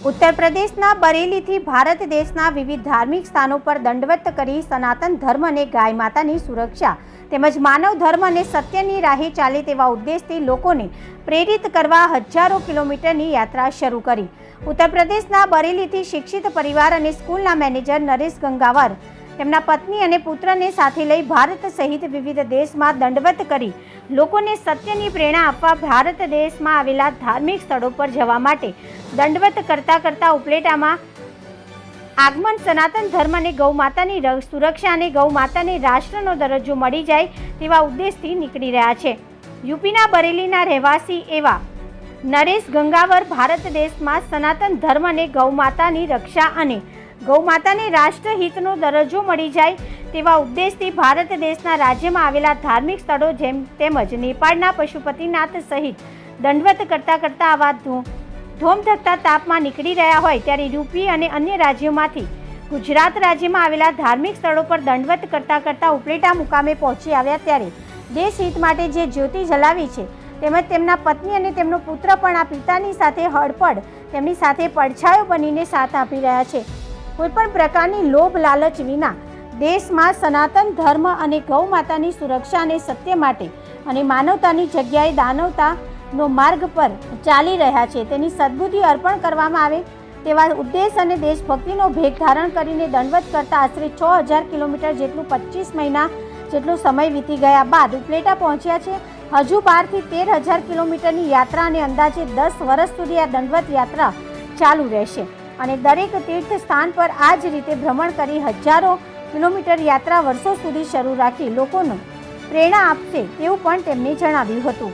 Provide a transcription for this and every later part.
ઉત્તર પ્રદેશના બરેલીથી ભારત દેશના વિવિધ ધાર્મિક સ્થાનો પર દંડવત કરી સનાતન ધર્મ અને ગાય માતાની સુરક્ષા તેમજ માનવ ધર્મ અને સત્યની રાહે ચાલે તેવા ઉદ્દેશથી લોકોને પ્રેરિત કરવા હજારો કિલોમીટરની યાત્રા શરૂ કરી. ઉત્તર પ્રદેશના બરેલીથી શિક્ષિત પરિવાર અને સ્કૂલના મેનેજર નરેશ ગંગાવર તેમના પત્ની અને પુત્રને સાથે લઈ ભારત સહિત વિવિધ દેશમાં દંડવત કરી લોકોને સત્યની પ્રેરણા આપવા ભારત દેશમાં આવેલા ધાર્મિક સ્થળો પર જવા માટે દંડવત કરતા કરતા ઉપલેટામાં આગમન સનાતન ધર્મ અને ગૌ માતાની સુરક્ષા અને ગૌ માતાને રાષ્ટ્રનો દરજ્જો મળી જાય તેવા ઉદ્દેશથી નીકળી રહ્યા છે. યુપીના બરેલીના રહેવાસી એવા નરેશ ગંગાવર ભારત દેશમાં સનાતન ધર્મ અને ગૌ માતાની રક્ષા અને ગૌ માતાને રાષ્ટ્રહિતનો દરજ્જો મળી જાય તેવા ઉદ્દેશથી ભારત દેશના રાજ્યમાં આવેલા ધાર્મિક સ્થળો જેમ તેમજ નેપાળના પશુપતિનાથ સહિત દંડવત કરતા કરતા આવા ધોમ ધોમધકતા તાપમાં નીકળી રહ્યા હોય ત્યારે યુપી અને અન્ય રાજ્યોમાંથી ગુજરાત રાજ્યમાં આવેલા ધાર્મિક સ્થળો પર દંડવત કરતા કરતા ઉપલેટા મુકામે પહોંચી આવ્યા ત્યારે દેશહિત માટે જે જ્યોતિ જલાવી છે તેમજ તેમના પત્ની અને તેમનો પુત્ર પણ આ પિતાની સાથે હડપડ તેમની સાથે પડછાયો બનીને સાથ આપી રહ્યા છે. કોઈપણ પ્રકારની લોભ લાલચ વિના દેશમાં સનાતન ધર્મ અને ગૌ માતાની સુરક્ષા અને સત્ય માટે અને માનવતાની જગ્યાએ દાનવતાનો માર્ગ પર ચાલી રહ્યા છે. તેની સદબુદ્ધિ અર્પણ કરવામાં આવે તેવા ઉદ્દેશ અને દેશભક્તિનો ભેગ ધારણ કરીને દંડવત કરતા આશરે છ હજાર કિલોમીટર જેટલું પચીસ મહિના જેટલો સમય વીતી ગયા બાદ ઉપલેટા પહોંચ્યા છે. હજુ બારથી તેર હજાર કિલોમીટરની યાત્રા અને અંદાજે દસ વર્ષ સુધી આ દંડવત યાત્રા ચાલુ રહેશે. અને દરેક તીર્થ સ્થાન પર આ જ રીતે ભ્રમણ કરી હજારો કિલોમીટર યાત્રા વર્ષો સુધી શરૂ રાખી લોકોને પ્રેરણા આપશે તેવું પણ તેમણે જણાવ્યું હતું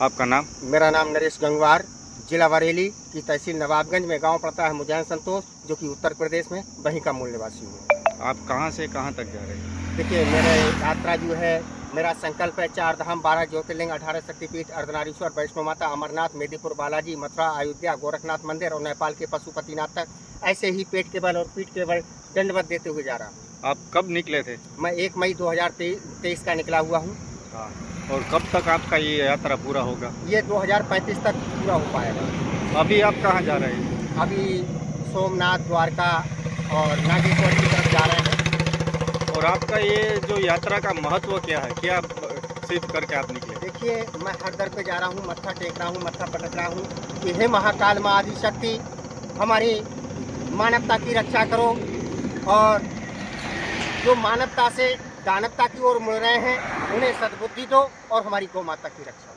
आपका नाम मेरा नाम नरेश गंगवार जिला बरेली की तहसील नवाबगंज में गांव पड़ता है मुजैन संतोष जो कि उत्तर प्रदेश में वहीं का मूल निवासी हूँ आप कहाँ से कहाँ तक जा रहे हैं देखिए मेरा यात्रा जो है मेरा संकल्प है चार धाम बारह ज्योतिर्लिंग अठारह शक्तिपीठ अर्धनारीश्वर वैष्णो माता अमरनाथ मेदीपुर बालाजी मथुरा अयोध्या गोरखनाथ मंदिर और नेपाल के पशुपतिनाथ तक। ऐसे ही पेट के बल और पीठ के बल दंडवत देते हुए जा रहा हूँ। आप कब निकले थे? मैं एक मई दो हज़ार तेईस का निकला हुआ हूँ। हाँ और कब तक आपका ये यात्रा पूरा होगा? ये 2035 तक पूरा हो पाएगा। अभी आप कहाँ जा रहे हैं? अभी सोमनाथ द्वारका और नागेश्वर की और आपका ये जो यात्रा का महत्व क्या है? क्या सिद्ध करके आप निकले? देखिए, मैं हर दर पे जा रहा हूँ, मत्था टेक रहा हूँ, मत्था पटक रहा हूँ कि हे महाकाल माँ आदि शक्ति हमारी मानवता की रक्षा करो और जो मानवता से दानवता की ओर मुड़ रहे हैं, उन्हें सद्बुद्धि दो और हमारी गौ माता की रक्षा